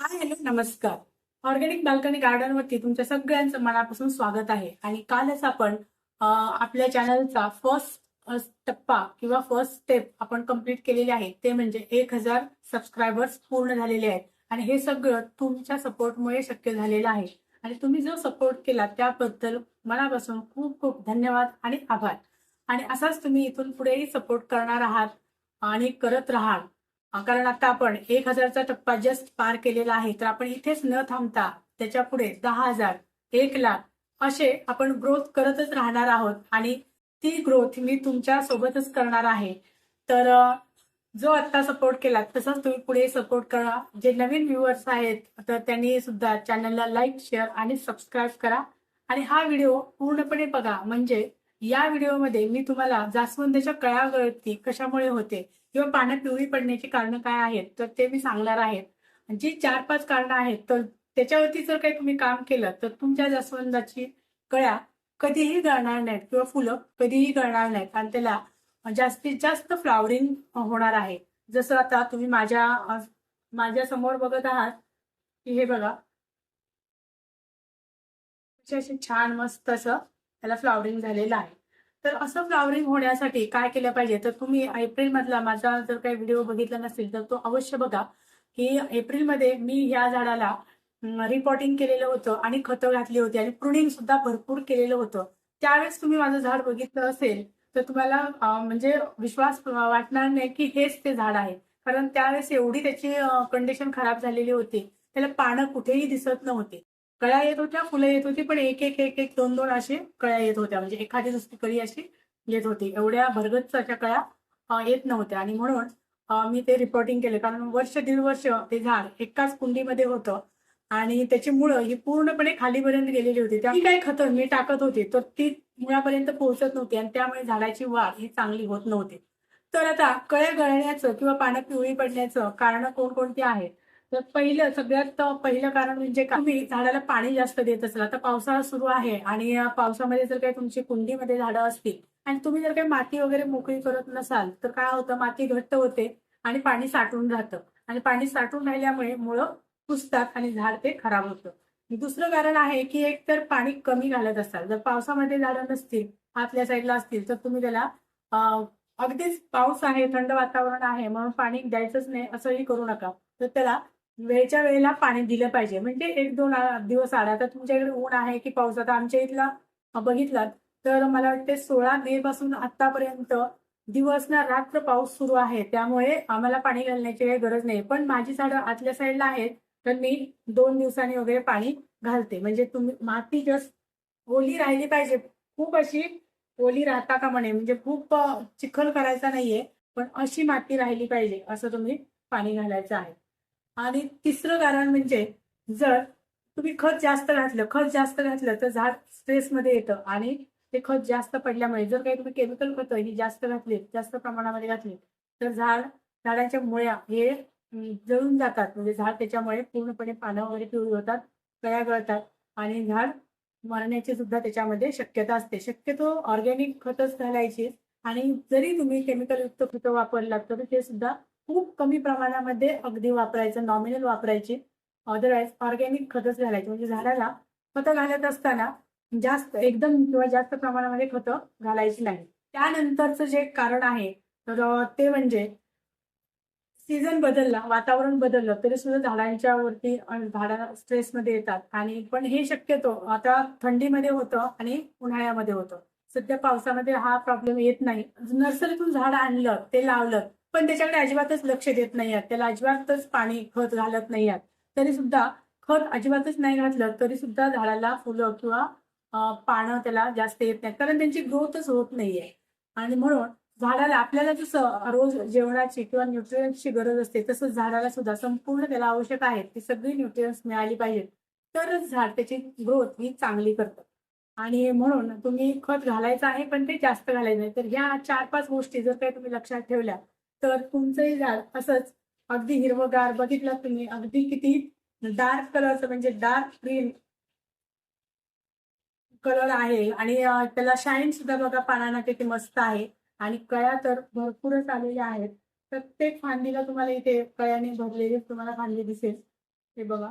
हाय hello नमस्कार. Organic balcony garden वरती तुमच्या सगळ्यांचं मनापासून स्वागत आहे. आणि कालच आपण आपल्या चॅनलचा फर्स्ट टप्पा किंवा फर्स्ट स्टेप आपण कंप्लीट केलेले आहे. ते म्हणजे एक हजार सबस्क्रायबर्स पूर्ण झालेले आहेत. आणि हे सगळं तुमच्या सपोर्टमुळे शक्य झालेलं आहे. आणि तुम्ही जो सपोर्ट केला त्याबद्दल मनापासून खूप खूप धन्यवाद आणि आभार. आणि असाच तुम्ही इथून पुढेही सपोर्ट करणार आहात आणि करत राहाल. कारण आता आपण एक हजारचा टप्पा जस्ट पार केलेला आहे तर आपण इथेच न थांबता त्याच्या पुढे दहा हजार एक लाख असे आपण ग्रोथ करतच राहणार आहोत. आणि ती ग्रोथ मी तुमच्या सोबतच करणार आहे. तर जो आता सपोर्ट केला तसाच तुम्ही पुढे सपोर्ट करा. जे नवीन व्ह्युअर्स आहेत तर त्यांनी सुद्धा चॅनलला लाईक शेअर आणि सबस्क्राईब करा. आणि हा व्हिडिओ पूर्णपणे बघा. म्हणजे या व्हिडिओमध्ये मी तुम्हाला जास्वंदाच्या कळ्या गळती कशामुळे होते किंवा पानं पिवळी पडण्याची कारणं काय आहेत तर ते मी सांगणार आहे. जी चार पाच कारणं आहेत तर त्याच्यावरती जर काही तुम्ही काम केलं तर तुमच्या जास्वंदाची कळ्या कधीही गळणार नाहीत किंवा फुलं कधीही गळणार नाहीत आणि त्याला जास्तीत जास्त फ्लावरिंग होणार आहे. जसं आता तुम्ही माझ्या माझ्यासमोर बघत आहात की हे बघा. असे छान मस्त असं त्याला फ्लावरिंग झालेलं आहे. तर असं फ्लावरिंग होण्यासाठी काय केलं पाहिजे? तर तुम्ही एप्रिल मधला माझा जर काही व्हिडिओ बघितला नसेल तर तो अवश्य बघा की एप्रिलमध्ये मी ह्या झाडाला रिपॉटिंग केलेलं होतं आणि खतं घातली होती आणि प्रुनिंग सुद्धा भरपूर केलेलं होतं. त्यावेळेस तुम्ही माझं झाड बघितलं असेल तर तुम्हाला म्हणजे विश्वास वाटणार नाही की हेच ते झाड आहे. कारण त्यावेळेस एवढी त्याची कंडिशन खराब झालेली होती. त्याला पानं कुठेही दिसत नव्हते. कळ्या येत होत्या फुलं येत होती पण एक एक एक एक दोन दोन असे कळ्या येत होत्या. म्हणजे एखादी दुसरी कळी अशी येत होती. एवढ्या भरगच्च अशा कळ्या येत नव्हत्या. आणि म्हणून मी ते रिपोर्टिंग केले. कारण वर्ष दीड वर्ष ते झाड एकाच कुंडीमध्ये होतं. आणि त्याची मुळं ही पूर्णपणे खालीपर्यंत गेलेली होती. ती काही खतं मी टाकत होते तर ती मुळापर्यंत पोहोचत नव्हती आणि त्यामुळे झाडाची वाढ ही चांगली होत नव्हती. तर आता कळ्या गळण्याचं किंवा पानं पिवळी पडण्याचं कारण कोणकोणती आहेत? तर पहिलं सगळ्यात पहिलं कारण म्हणजे का? तुम्ही झाडाला पाणी जास्त देत असाल. आता पावसाळा सुरू आहे आणि पावसामध्ये जर काही तुमची कुंडीमध्ये झाडं असतील आणि तुम्ही जर काही माती वगैरे मोकळी करत नसाल तर काय होतं? माती घट्ट होते आणि पाणी साठून राहतं. आणि पाणी साठून राहिल्यामुळे मुळं पुसतात आणि झाड ते खराब होतं. दुसरं कारण आहे की एक तर पाणी कमी घालत असाल. जर पावसामध्ये झाडं नसतील आतल्या साईडला असतील तर तुम्ही त्याला अगदीच पाऊस आहे थंड वातावरण आहे म्हणून पाणी द्यायचंच नाही असंही करू नका. तर त्याला वेळच्या वेळेला पाणी दिलं पाहिजे. म्हणजे एक दोन दिवस आला तर तुमच्याकडे ऊन आहे की पाऊस आता आमच्या इथला बघितलात तर मला वाटते सोळा मे पासून आतापर्यंत दिवस ना रात्र पाऊस सुरू आहे. त्यामुळे आम्हाला पाणी घालण्याची काही गरज नाही. पण माझी झाडं आतल्या साईडला आहेत तर मी दोन दिवसांनी वगैरे पाणी घालते. म्हणजे तुम्ही माती जस्ट ओली राहिली पाहिजे. खूप अशी ओली राहता का म्हणे म्हणजे खूप चिखल करायचा नाहीये पण अशी माती राहिली पाहिजे असं तुम्ही पाणी घालायचं आहे. आणि तिसरं कारण म्हणजे जर तुम्ही खत जास्त घातलं खत जास्त घातलं तर झाड स्ट्रेसमध्ये येतं आणि ते खत जास्त पडल्यामुळे जर काही तुम्ही केमिकल खतं ही जास्त घातली जास्त प्रमाणामध्ये घातली तर झाड झाडाच्या मुळ्या हे जळून जातात. म्हणजे झाड त्याच्यामुळे पूर्णपणे पानं वगैरे पिवळी होतात कळ्या गळतात आणि झाड मरण्याची सुद्धा त्याच्यामध्ये शक्यता असते. शक्यतो ऑर्गॅनिक खतच घालायची आणि जरी तुम्ही केमिकल युक्त खतं वापरलात तरी ते सुद्धा खूप कमी प्रमाणामध्ये अगदी वापरायचं नॉमिनल वापरायची. अदरवाईज ऑर्गॅनिक खतच घालायची. म्हणजे झाडाला खतं घालत असताना जास्त एकदम किंवा जास्त प्रमाणामध्ये खतं घालायची नाही. त्यानंतरचं जे कारण आहे तर ते म्हणजे सीझन बदलला वातावरण बदललं तरी सुद्धा झाडांच्या वरती अं, झाडा स्ट्रेसमध्ये येतात. आणि पण हे शक्यतो आता थंडीमध्ये होतं आणि उन्हाळ्यामध्ये होतं. सध्या पावसामध्ये हा प्रॉब्लेम येत नाही. नर्सरीतून झाड आणलं ते लावलं पण त्याच्याकडे अजिबातच लक्ष देत नाही आहेत त्याला अजिबातच पाणी खत घालत नाही आहेत तरी सुद्धा खत अजिबातच नाही घातलं तरी सुद्धा झाडाला फुलं किंवा पानं त्याला जास्त येत नाहीत. कारण त्यांची ग्रोथच होत नाहीये. आणि म्हणून झाडाला आपल्याला जसं रोज जेवणाची किंवा न्यूट्रियन्सची गरज असते तसंच झाडाला सुद्धा संपूर्ण त्याला आवश्यक आहे ती सगळी न्यूट्रियन्स मिळाली पाहिजेत. तरच झाड त्याची ग्रोथ ही चांगली करतं. आणि म्हणून तुम्ही खत घालायचं आहे पण ते जास्त घालायचं नाही. तर ह्या चार पाच गोष्टी जर काही तुम्ही लक्षात ठेवल्या तर तुमचंही झाड असंच. अगदी हिरवगार बघितलं तुम्ही. अगदी किती डार्क कलरचं म्हणजे डार्क ग्रीन कलर आहे. आणि त्याला शाईन सुद्धा बघा पानांना किती मस्त आहे. आणि कळ्या तर भरपूरच आलेल्या आहेत. प्रत्येक फांदीला तुम्हाला इथे कळ्याने भरलेली तुम्हाला फांदी दिसेल. हे बघा.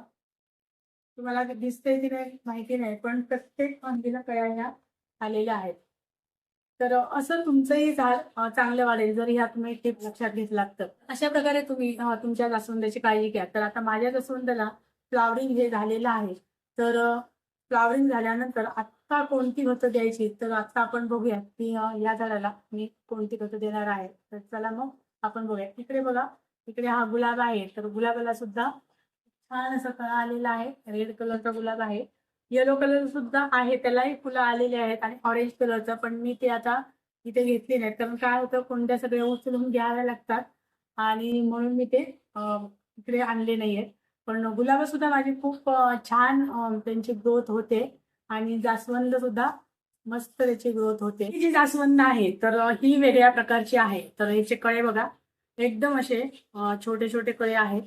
तुम्हाला दिसते की नाही माहिती नाही पण प्रत्येक फांदीला कळ्या ह्या आलेल्या आहेत. तर असं तुमचंही झाड चांगलं वाढेल जर ह्या तुम्ही टिप लक्षात घेतलात तर. अशा प्रकारे तुम्ही तुमच्या जास्वंदाची काळजी घ्या. तर आता माझ्या जास्वंदाला फ्लावरिंग हे झालेलं आहे. तर फ्लावरिंग झाल्यानंतर आत्ता कोणती खतं द्यायची? तर आता आपण बघूया की या झाडाला मी कोणती खतं देणार आहे? तर चला मग आपण बघूया इकडे बघा इकडे हा गुलाब आहे. तर गुलाबाला सुद्धा छान असं कळा आलेला आहे. रेड कलरचा गुलाब आहे. येलो कलर सुद्धा आहे त्यालाही फुलं आलेली आहेत आणि ऑरेंज कलरचं पण मी ते आता इथे घेतली नाहीत. कारण काय होतं कोणत्या सगळ्या उचलून घ्याव्या लागतात आणि म्हणून मी ते इकडे आणले नाहीये पण गुलाब सुद्धा माझी खूप छान त्यांची ग्रोथ होते आणि जास्वंद सुद्धा मस्त त्याची ग्रोथ होते. ही जी जास्वंद आहे तर ही वेगळ्या प्रकारची आहे. तर याचे कळे बघा एकदम असे छोटे छोटे कळे आहेत.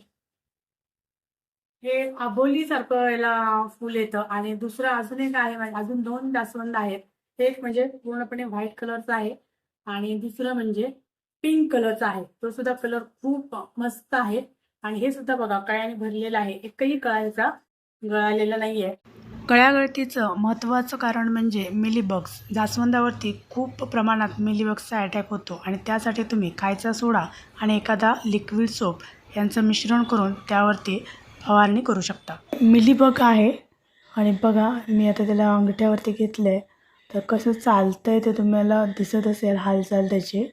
हे आबोली सारखं याला फुल येतं. आणि दुसरं अजून एक आहे म्हणजे अजून दोन जास्वंद आहेत. एक म्हणजे पूर्णपणे व्हाईट कलरचा आहे. आणि दुसरं म्हणजे पिंक कलरचा आहे. तो सुद्धा कलर खूप मस्त आहे. आणि हे सुद्धा बघा कळ्याने भरलेलं आहे. एकही कळ्याचा गळालेला नाहीये. कळ्यागळतीचं महत्त्वाचं कारण म्हणजे मिलीबग्स. जास्वंदावरती खूप प्रमाणात मिलीबग्सचा अटॅक होतो. आणि त्यासाठी तुम्ही खायचा सोडा आणि एखादा लिक्विड सोप यांचं मिश्रण करून त्यावरती फवारणी करू शकता. मिलीबग आहे आणि बघा मी आता त्याला अंगठ्यावरती घेतलं आहे तर कसं चालतं आहे ते तुम्हाला दिसत असेल हालचाल त्याची.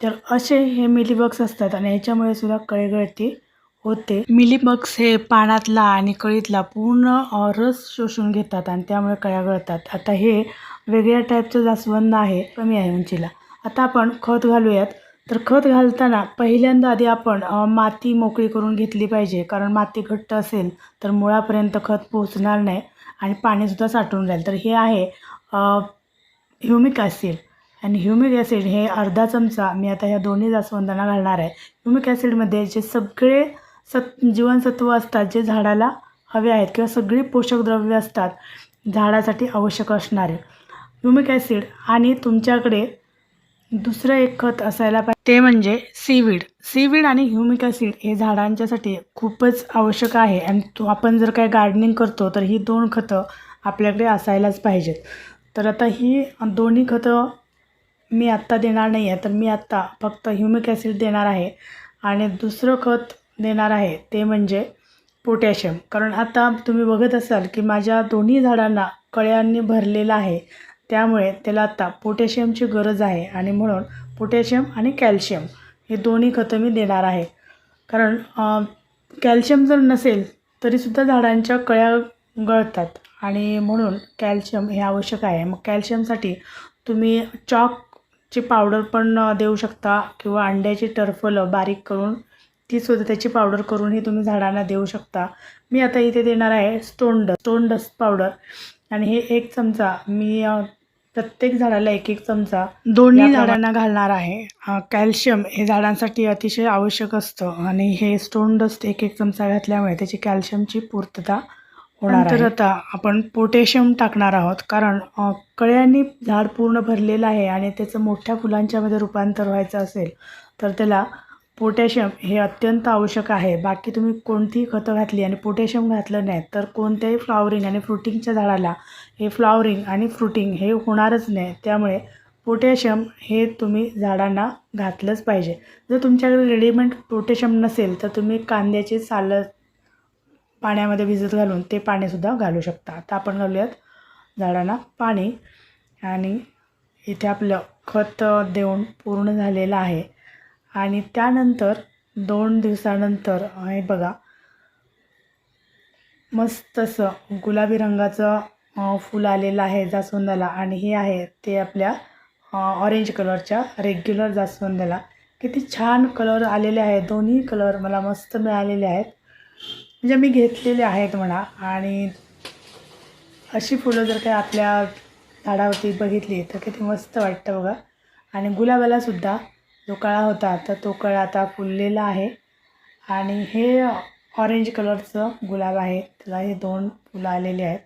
तर असे हे मिलीबग्स असतात आणि ह्याच्यामुळे सुद्धा कळगळती होते. मिलीबग्स हे पानातला आणि कळीतला पूर्ण रस शोषून घेतात आणि त्यामुळे कळ्या गळतात. आता हे वेगळ्या टाईपचं जास्वंद आहे कमी आहे उंचीला. आता आपण खत घालूयात. तर खत घालताना पहिल्यांदा आधी आपण माती मोकळी करून घेतली पाहिजे. कारण माती घट्ट असेल तर मुळापर्यंत खत पोहोचणार नाही आणि पाणीसुद्धा साठून राहील. तर हे आहे ह्युमिक ॲसिड. आणि ह्युमिक ॲसिड हे अर्धा चमचा मी आता ह्या दोन्ही जास्वंदांना घालणार आहे. ह्युमिक ॲसिडमध्ये जे सगळे सत् जीवनसत्व असतात जे झाडाला हवे आहेत किंवा सगळी पोषक द्रव्य असतात झाडासाठी आवश्यक असणारे. ह्युमिक ॲसिड आणि तुमच्याकडे दुसरं एक खत असायला पाहिजे. ते म्हणजे सीवीड. सीवीड आणि ह्युमिक ॲसिड हे झाडांच्यासाठी खूपच आवश्यक आहे आणि तो आपण जर काय गार्डनिंग करतो तर ही दोन खतं आपल्याकडे असायलाच पाहिजेत. तर आता ही दोन्ही खतं मी आत्ता देणार नाही आहे तर मी आत्ता फक्त ह्युमिक ॲसिड देणार आहे आणि दुसरं खत देणार आहे ते म्हणजे पोटॅशियम. कारण आता तुम्ही बघत असाल की माझ्या दोन्ही झाडांना कळ्यांनी भरलेलं आहे. त्यामुळे त्याला आता पोटॅशियमची गरज आहे आणि म्हणून पोटॅशियम आणि कॅल्शियम हे दोन्ही खतं मी देणार आहे. कारण कॅल्शियम जर नसेल तरीसुद्धा झाडांच्या कळ्या गळतात आणि म्हणून कॅल्शियम हे आवश्यक आहे. मग कॅल्शियमसाठी तुम्ही चॉकची पावडर पण देऊ शकता किंवा अंड्याची टरफलं बारीक करून तीसुद्धा त्याची पावडर करूनही तुम्ही झाडांना देऊ शकता. मी आता इथे देणार आहे stone dust stone dust powder. आणि हे एक चमचा मी प्रत्येक झाडाला एक एक चमचा दोन्ही झाडांना घालणार आहे. कॅल्शियम हे झाडांसाठी अतिशय आवश्यक असतं आणि हे स्टोन डस्ट एक एक चमचा घातल्यामुळे त्याची कॅल्शियमची पूर्तता होणार तर आता आपण पोटॅशियम टाकणार आहोत कारण कळ्यांनी झाड पूर्ण भरलेलं आहे आणि त्याचं मोठ्या फुलांच्यामध्ये रूपांतर व्हायचं असेल तर त्याला पोटॅशियम हे अत्यंत आवश्यक आहे. बाकी तुम्ही कोणतीही खतं घातली आणि पोटॅशियम घातलं नाही तर कोणत्याही फ्लॉवरिंग आणि फ्रुटिंगच्या झाडाला हे फ्लॉवरिंग आणि फ्रुटिंग हे होणारच नाही. त्यामुळे पोटॅशियम हे तुम्ही झाडांना घातलंच पाहिजे. जर तुमच्याकडे रेडीमेड पोटॅशियम नसेल तर तुम्ही कांद्याची सालं पाण्यामध्ये भिजत घालून ते पाणीसुद्धा घालू शकता. आता आपण घालूयात झाडांना पाणी आणि इथे आपलं खत देऊन पूर्ण झालेलं आहे. आणि त्यानंतर दोन दिवसानंतर हे बघा. मस्त असं गुलाबी रंगाचं फूल आलेलं आहे जास्वंदाला. आणि हे आहे ते आपल्या ऑरेंज कलरच्या रेग्युलर जास्वंदाला. किती छान कलर आलेले आहेत. दोन्ही कलर मला मस्त मिळालेले आहेत. म्हणजे मी घेतलेले आहेत म्हणा. आणि अशी फुलं जर काही आपल्या झाडावरती बघितली तर किती मस्त वाटतं बघा. आणि गुलाबालासुद्धा जो कळा होता तर तो कळा आता फुललेला आहे. आणि हे ऑरेंज कलरचं गुलाब आहे. त्याला हे दोन फुलं आलेली आहेत.